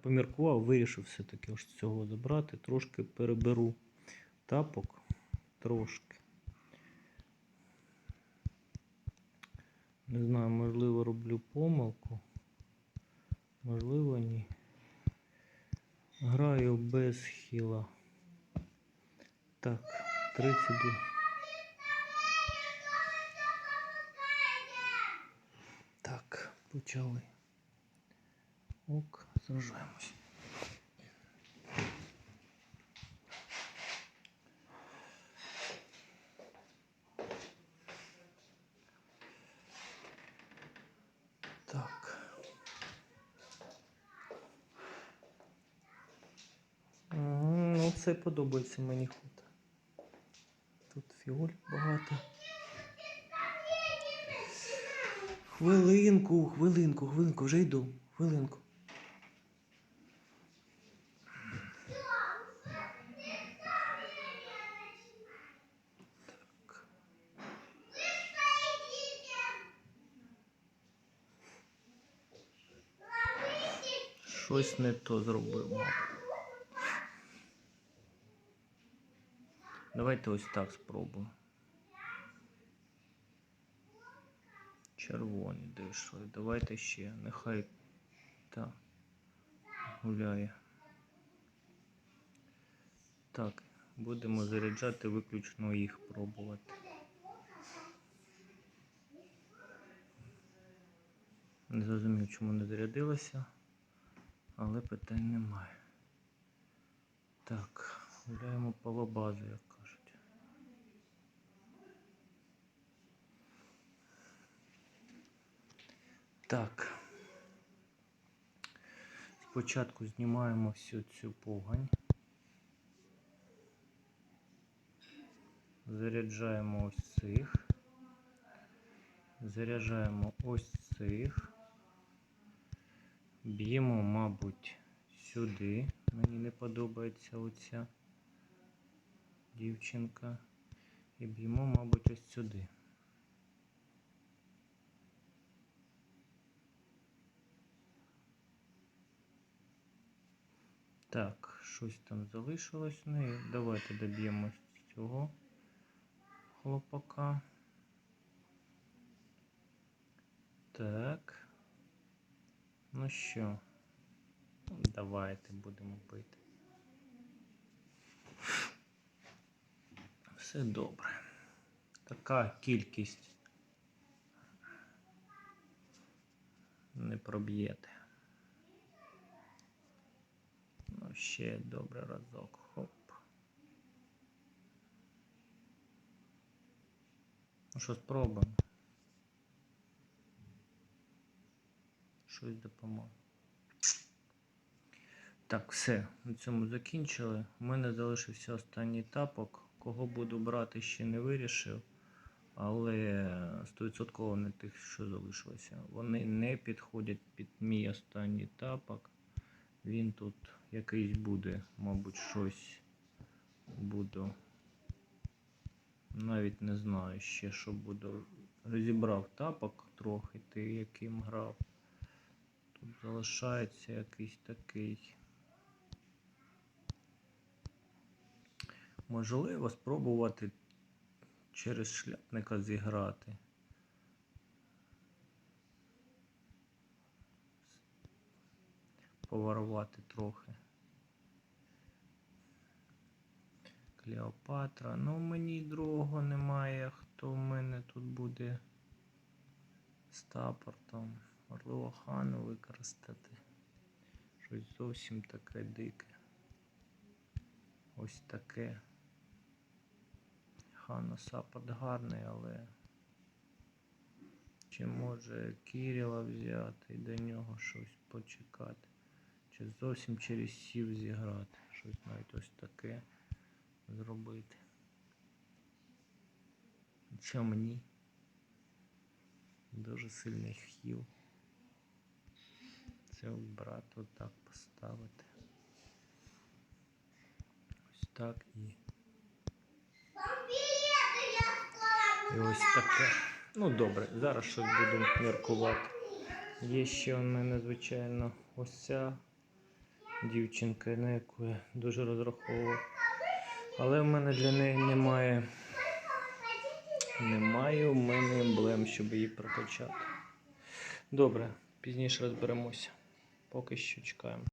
Поміркував, вирішив все-таки ось цього забрати. Трошки переберу тапок. Трошки. Не знаю, можливо, роблю помилку. Можливо, ні. Граю без хіла. Так, 32. Так, почали. Ок, сражаємось. Так. Ну, це подобається мені ход. Тут фіоль багато. Хвилинку, хвилинку, хвилинку, вже йду. Хвилинку. Щось не то зробив. Давайте ось так спробуємо. Червоні дійшли. Давайте ще. Нехай та гуляє. Так, будемо заряджати виключно їх пробувати. Не зрозумів, чому не зарядилося, але питань немає. Так, гуляємо по лабазу, як кажуть. Так. Спочатку знімаємо всю цю погань. Заряджаємо ось цих. Заряджаємо ось цих. Б'ємо, мабуть, сюди. Мені не подобається оця дівчинка. І б'ємо, мабуть, ось сюди. Так, щось там залишилось в неї. Давайте доб'ємо цього хлопака. Так. Ну що, давайте будемо бити. Все добре. Така кількість не проб'єте. Ну, ще добре разок. Хоп. Ну що, спробуємо. Щось допоможе. Так, все, на цьому закінчили. У мене залишився останній тапок. Кого буду брати, ще не вирішив. Але 100% не тих, що залишилося. Вони не підходять під мій останній тапок. Він тут якийсь буде, мабуть, щось буду. Навіть не знаю ще, що буду. Розібрав тапок трохи, ти яким грав. Тут залишається якийсь такий. Можливо, спробувати через шляпника зіграти. Поворувати трохи. Клеопатра. Ну, мені другого немає. Хто в мене тут буде стапортом? Можливо, хану використати. Щось зовсім таке дике. Ось таке. Хана саппорт гарний, але чи може Кіріла взяти і до нього щось почекати? Чи зовсім через сів зіграти? Щось навіть ось таке зробити. Що мені? Дуже сильний хіл. Це брат отак поставити. Ось так і. І ось таке. Ну добре, зараз щось буду міркувати. Є ще у мене, звичайно, ось ця дівчинка, на яку я дуже розраховував. Але в мене для неї немає. Немає у мене емблем, щоб її прокачати. Добре, пізніше розберемося. Поки що чекаємо.